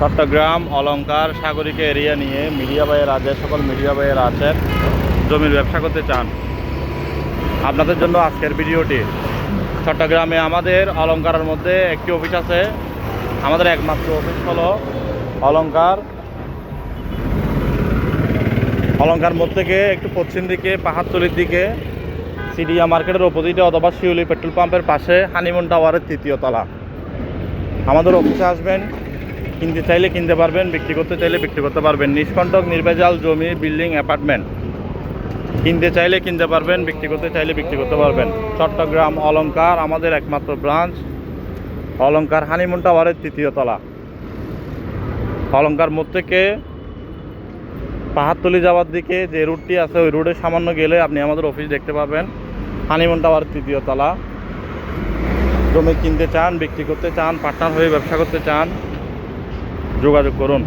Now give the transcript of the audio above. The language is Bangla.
চট্টগ্রাম, অলংকার, সাগরিকা এরিয়া নিয়ে মিডিয়া ভাইয়ের আছে সকল মিডিয়া ভাইয়ের আছেন, জমির ব্যবসা করতে চান, আপনাদের জন্য আজকের ভিডিওটি। চট্টগ্রামে আমাদের অলংকারের মধ্যে একটি অফিস আছে, আমাদের একমাত্র অফিস হলো অলংকার। অলংকার মোড় থেকে একটু পশ্চিম দিকে, পাহাড়তলির দিকে, সিডিয়া মার্কেটের অপোজিটে অথবা শিউলি পেট্রোল পাম্পের পাশে হানিমুন টাওয়ারের তৃতীয় তলা। আমাদের অফিসে আসবেন, কিনতে চাইলে কিনতে পারবেন, বিক্রি করতে চাইলে বিক্রি করতে পারবেন। নিষ্কণ্টক, নির্ভেজাল জমি, বিল্ডিং, অ্যাপার্টমেন্ট। কিনতে চাইলে কিনতে পারবেন, বিক্রি করতে চাইলে বিক্রি করতে পারবেন। চট্টগ্রাম অলঙ্কার আমাদের একমাত্র ব্রাঞ্চ। অলঙ্কার হানিমুন টাওয়ারের তৃতীয় তলা। অলংকার মোড় থেকে পাহাড়তলি যাওয়ার দিকে যে রুটটি আছে, ওই রুটে সামান্য গেলে আপনি আমাদের অফিস দেখতে পাবেন হানিমুন টাওয়ার তৃতীয় তলা। জমি কিনতে চান বিক্রি করতে চান পার্টনার হয়ে ব্যবসা করতে চান যোগাযোগ করুন।